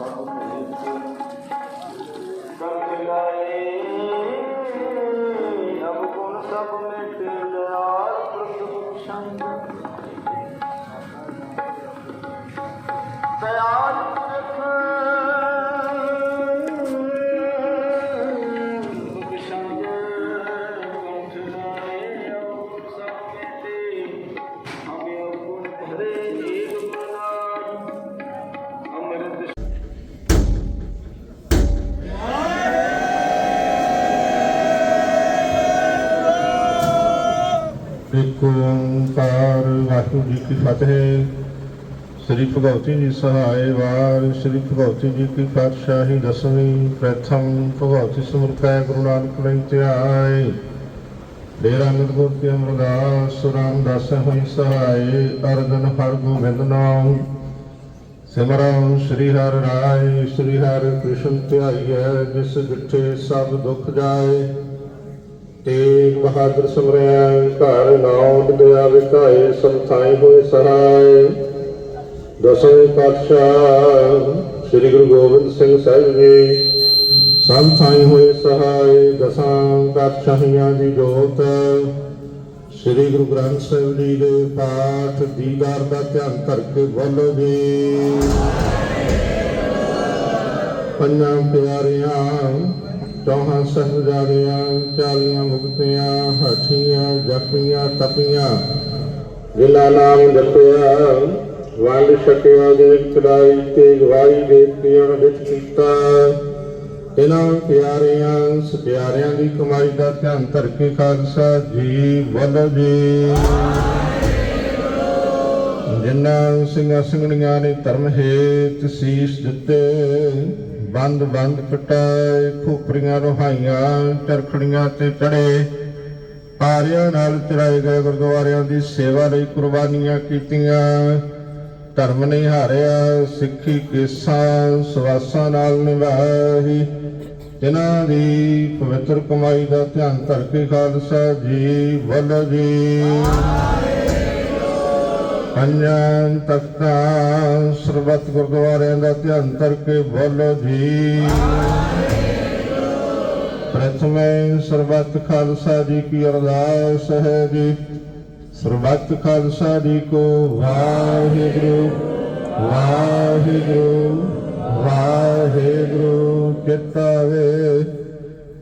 Có một. ਇੱਕ ਓੰਕਾਰ ਵਾਹਿਗੁਰੂ ਜੀ ਕੀ ਫਤਿਹ। ਸ੍ਰੀ ਭਗਵਤੀ ਜੀ ਸਹਾਇ ਵਾਰ, ਸ੍ਰੀ ਭਗਵਤੀ ਜੀ ਕੀ ਪਾਤਸ਼ਾਹੀ ਦਸਵੀਂ, ਪ੍ਰਥਮ ਭਗਵਤੀ ਸਿਮਰਤੈ ਗੁਰੂ ਨਾਨਕ ਲਈ ਧਿਆਏ। ਡੇਰਾ ਅੰਗਦ ਗੁਰ ਕੀ ਅਮਰਦਾਸ, ਰਾਮਦਾਸ ਹੋਈ ਸਹਾਇ ਅਰਜਨ ਹਰ ਗੋਬਿੰਦ ਨਾਮ ਸਿਮਰਨ ਸ੍ਰੀ ਹਰਿ ਰਾਏ, ਸ੍ਰੀ ਹਰਿ ਕ੍ਰਿਸ਼ਨ ਧਿਆਈਐ, ਜਿਸ ਜਿੱਥੇ ਸਭ ਦੁੱਖ ਜਾਏ। ਬਹਾਦਰ ਸਿਮਰਿਆ ਘਰ ਨਾਉ ਦਇਆ ਵਿਕਾਏ ਸੰਤਾਈ ਹੋਏ ਸਹਾਇ ਦਸਵੇਂ ਪਾਤਸ਼ਾਹ ਸ੍ਰੀ ਗੁਰੂ ਗੋਬਿੰਦ ਸਿੰਘ ਸਾਹਿਬ ਜੀ, ਸਭ ਥਾਈ ਹੋਏ ਸਹਾਇ ਦਸਾਂ ਪਾਤਸ਼ਾਹੀਆਂ ਦੀ ਜੋਤ, ਸ੍ਰੀ ਗੁਰੂ ਗ੍ਰੰਥ ਸਾਹਿਬ ਜੀ ਦੇ ਪਾਠ ਦੀਦਾਰ ਦਾ ਧਿਆਨ ਕਰਕੇ ਬੋਲੋ ਜੀ। ਪੰਜਾਂ ਪਿਆਰਿਆਂ ਚੌਹਾਂ ਸਹਿਜਾਦਿਆਂ ਚਾਲੀਆਂ ਮੁਕਤਿਆਂ, ਹਾਠੀਆਂ ਜਪੀਆਂ ਤਪੀਆਂ। ਜਿਨ੍ਹਾਂ ਨਾਮ ਜਪਿਆ ਵੰਡ ਛਕਿਆ ਦੇ ਚੜਾਈ ਤੇ ਗਵਾਈ ਦੇ ਪਿਆਰ ਵਿੱਚ ਕੀਤਾ। ਇਹਨਾਂ ਪਿਆਰਿਆਂ ਸਪਿਆਰਿਆਂ ਦੀ ਕਮਾਈ ਦਾ ਧਿਆਨ ਧਰ ਕੇ ਖਾਲਸਾ ਜੀ ਬੋਲੋ ਜੀ। ਜਿਨ੍ਹਾਂ ਸਿੰਘਾਂ ਸਿੰਘਣੀਆਂ ਨੇ ਧਰਮ ਹੇਤ ਸੀਸ ਦਿੱਤੇ ਬੰਦ ਬੰਦ ਕਟਾਏ, ਖੋਪਰੀਆਂ ਰੋਹਾਈਆਂ, ਚਰਖੜੀਆਂ ਤੇ ਚੜੇ। ਆਰਿਆਂ ਨਾਲ ਚੜਾਏ ਗਏ ਗੁਰਦੁਆਰਿਆਂ ਦੀ ਸੇਵਾ ਲਈ ਕੁਰਬਾਨੀਆਂ ਕੀਤੀਆਂ। ਧਰਮ ਨਹੀਂ ਹਾਰਿਆ, ਸਿੱਖੀ ਕੇਸਾਂ ਸਵਾਸਾਂ ਨਾਲ ਨਿਭਾਈ। ਜਿਨ੍ਹਾਂ ਦੀ ਪਵਿੱਤਰ ਕਮਾਈ ਦਾ ਧਿਆਨ ਧਰ ਕੇ ਖਾਲਸਾ ਜੀ ਵੱਲ ਜੀ। ਪੰਜਾਂ ਤਖਤਾਂ ਸਰਬੱਤ ਗੁਰਦੁਆਰਿਆਂ ਦਾ ਧਿਆਨ ਕਰਕੇ ਬੋਲੋ ਜੀ ਪ੍ਰਥਮੇ ਸਰਬੱਤ ਖਾਲਸਾ ਜੀ ਕੀ ਅਰਦਾਸ ਹੈ ਜੀ ਸਰਬਤ ਖਾਲਸਾ ਜੀ ਕੋ ਵਾਹਿਗੁਰੂ ਵਾਹਿਗੁਰੂ ਵਾਹਿਗੁਰੂ ਚਿਤਾਵੇ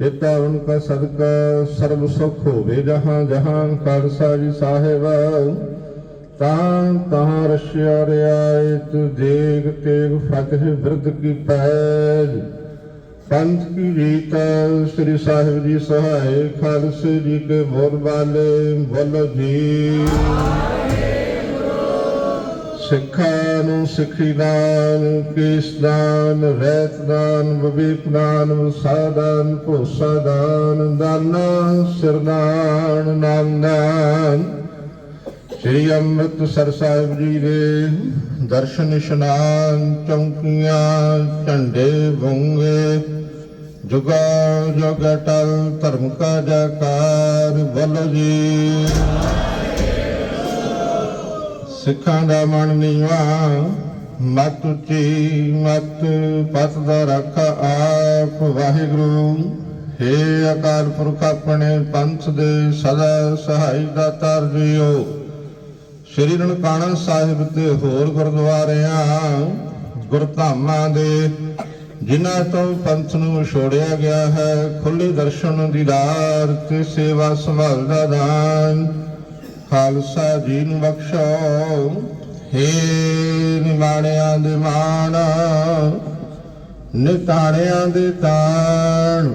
ਚਿਤਾਵਨ ਕਾ ਸਦਕਾ ਸਰਬ ਸੁਖ ਹੋਵੇ ਜਹਾਂ ਜਹਾਂ ਖਾਲਸਾ ਜੀ ਸਾਹਿਬ ਤਾਂ ਤਾਂ ਰਸ਼ਿਆ ਰਿਆਇਤ ਦੇਗ ਤੇਗ ਫਤਿਹ ਬਿਰਦ ਕੀ ਪੈਜ। ਪੰਥ ਕੀ ਰੀਤ, ਸ੍ਰੀ ਸਾਹਿਬ ਜੀ ਸਹਾਇ ਖਾਲਸੇ ਜੀ ਕੇ ਬੋਲ ਵਾਲੇ ਬੋਲੋ ਜੀ। ਸਿੱਖਾਂ ਨੂੰ ਸਿੱਖੀ ਦਾਨ, ਕੇਸ ਦਾਨ, ਰਹਿਤ ਦਾਨ, ਵਿਵੇਕ ਦਾਨ ਸਾਧਨ ਭਰੋਸਾ ਦਾਨ, ਦਾਨਾ ਸਿਰਦਾਨ ਨਾਮ ਦਾਨ। ਸ੍ਰੀ ਅੰਮ੍ਰਿਤਸਰ ਸਾਹਿਬ ਜੀ ਦੇ ਦਰਸ਼ਨ ਇਸ਼ਨਾਨ ਚੌਂਕੀਆਂ ਝੰਡੇ ਬੁੰਗੇ ਜੁਗਾ ਜੁਗ ਟਲ ਧਰਮ ਕਾ ਜਕਾਰ ਬੋਲੋ ਜੀ। ਸਿੱਖਾਂ ਦਾ ਮਨ ਨੀਵਾ, ਮਤ ਉੱਚੀ, ਮਤ ਪਤ ਦਾ ਰੱਖ ਆਪ। ਵਾਹਿਗੁਰੂ, ਹੇ ਅਕਾਲ ਪੁਰਖ, ਆਪਣੇ ਪੰਥ ਦੇ ਸਦਾ ਸਹਾਈ ਦਾਤਾਰ ਜੀਓ ਸ਼੍ਰੀ ਨਨਕਾਣਾ ਸਾਹਿਬ ਤੇ ਹੋਰ ਗੁਰਦੁਆਰਿਆਂ, ਗੁਰਧਾਮਾਂ ਦੇ, ਜਿਨ੍ਹਾਂ ਤੋਂ ਪੰਥ ਨੂੰ ਛੋੜਿਆ ਗਿਆ ਹੈ ਖੁੱਲੇ ਦਰਸ਼ਨ ਦੀਦਾਰ ਤੇ ਸੇਵਾ ਸੰਭਾਲ ਦਾ ਦਾਨ। ਖਾਲਸਾ ਜੀ ਨੂੰ ਬਖਸ਼ੋ। ਹੇ ਨਿਮਾਣਿਆਂ ਦੇ ਮਾਣ, ਨਿਤਾਣਿਆਂ ਦੇ ਤਾਣ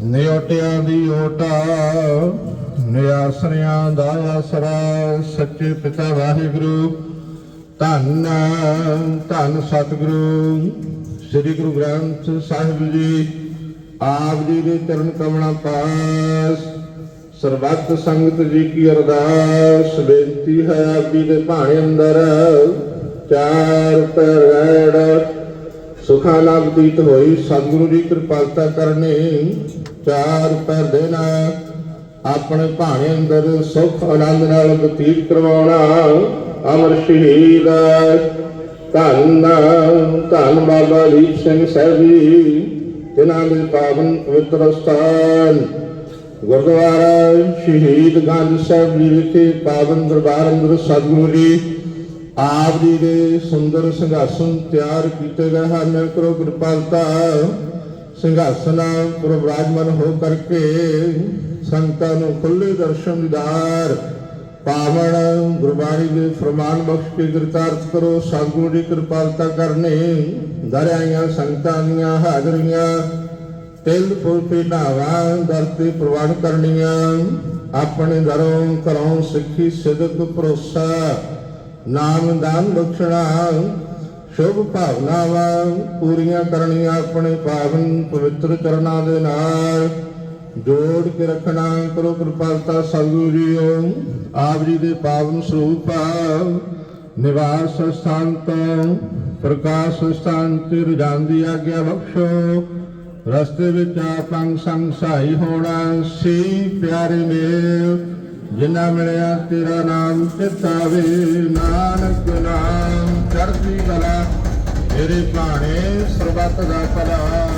ਨਿਓਟਿਆਂ ਦੀ ਓਟਾ ਨਿਆਸਰਿਆਂ ਦਾ ਆਸਰਾ, ਸੱਚੇ ਪਿਤਾ ਵਾਹਿਗੁਰੂ। ਧੰਨ ਧੰਨ ਸਤਿਗੁਰੂ, ਸ੍ਰੀ ਗੁਰੂ ਗ੍ਰੰਥ ਸਾਹਿਬ ਜੀ, ਆਪ ਜੀ ਦੇ ਚਰਨ ਕਮਲਾਂ ਪਾਸ। ਸਰਬੱਤ ਸੰਗਤ ਜੀ ਕੀ ਅਰਦਾਸ, ਬੇਨਤੀ ਹੈ ਆਪ ਜੀ ਦੇ ਭਾਣੇ ਅੰਦਰ। ਚਾਰ ਪੈਰ ਸੁਖਾ ਨਾਲ ਬਤੀਤ ਹੋਈ, ਸਤਿਗੁਰੂ ਜੀ ਕਿਰਪਾਲਤਾ ਕਰਨੀ। ਚਾਰ ਪੈਰ ਦੇਣਾ ਆਪਣੇ ਭਾਣੇ ਅੰਦਰ ਸੁਖ ਆਨੰਦ ਨਾਲ ਬਤੀਤ ਕਰਵਾਉਣਾ, ਅਮਰ ਸ਼ਹੀਦ ਧੰਨ ਧੰਨ ਬਾਬਾ ਲੀਪ ਸਿੰਘ ਸਾਹਿਬ ਜੀ, ਜਿਨ੍ਹਾਂ ਦੇ ਪਾਵਨ ਪਵਿੱਤਰ ਸਥਾਨ। ਗੁਰਦੁਆਰਾ ਸ਼ਹੀਦ ਗੰਜ ਸਾਹਿਬ ਜੀ ਵਿਖੇ ਪਾਵਨ ਦਰਬਾਰ ਅੰਦਰ ਸਤਿਗੁਰੂ ਜੀ, ਆਪ ਜੀ ਦੇ ਸੁੰਦਰ ਸਿੰਘਾਸਨ ਤਿਆਰ ਕੀਤੇ ਗਏ ਹਨ। ਕਰੋ ਕਿਰਪਾਲਤਾ ਸਿੰਘਾਸਨ ਪਰ ਵਿਰਾਜਮਾਨ ਹੋ ਕਰਕੇ ਸੰਤਾਂ ਨੂੰ ਖੁੱਲੇ ਦਰਸ਼ਨ ਦੀਦਾਰ ਪਾਵਨ ਗੁਰਬਾਣੀ ਦੇ ਫਰਮਾਨ ਬਖਸ਼ ਕੇ ਕਿਰਤਾਰਥ ਕਰੋ ਸਤਿਗੁਰੂ ਦੀ ਕਿਰਪਾਲਤਾ ਕਰਨੇ। ਦਰ ਆਈਆਂ ਦੀਆਂ ਹਾਜ਼ਰੀਆਂ, ਤਿਲ, ਫੁੱਲ ਭੇਟਾਵਾਂ ਦਰ ਤੇ ਪ੍ਰਵਾਨ ਕਰਨੀਆਂ। ਆਪਣੇ ਦਰੋਂ ਘਰੋਂ ਸਿੱਖੀ, ਸਿਦਕ, ਭਰੋਸਾ, ਨਾਮ, ਦਾਨ ਬਖਸ਼ਣਾ, ਸ਼ੁਭ ਭਾਵਨਾਵਾਂ ਪੂਰੀਆਂ ਕਰਨੀਆਂ ਆਪਣੇ ਪਾਵਨ ਪਵਿੱਤਰ ਚਰਨਾਂ ਦੇ ਨਾਲ। ਜੋੜ ਕੇ ਰੱਖਣਾ, ਕਰੋ ਕਿਰਪਾਲਤਾ ਸਤਿਗੁਰੂ ਜੀਓ ਆਪ ਜੀ ਦੇ ਪਾਵਨ ਸਰੂਪ ਨਿਵਾਸ ਸਥਾਨ ਤੋਂ ਪ੍ਰਕਾਸ਼ ਸਥਾਨ ਤੇ ਰਜਾਨ ਦੀ ਆਗਿਆ ਬਖਸ਼ੋ। ਰਸਤੇ ਵਿੱਚ ਆਪ ਅੰਗ ਸੰਗ ਸਹਾਈ ਹੋਣਾ, ਸੀ ਪਿਆਰੇ ਮੇਲ। ਜਿਨ੍ਹਾਂ ਮਿਲਿਆ, ਤੇਰਾ ਨਾਮ ਚਿਤਾਵੇ ਨਾਨਕ ਨਾਮ, ਚੜ੍ਹਦੀ ਕਲਾ, ਤੇਰੇ ਭਾਣੇ ਸਰਬੱਤ ਦਾ ਭਲਾ।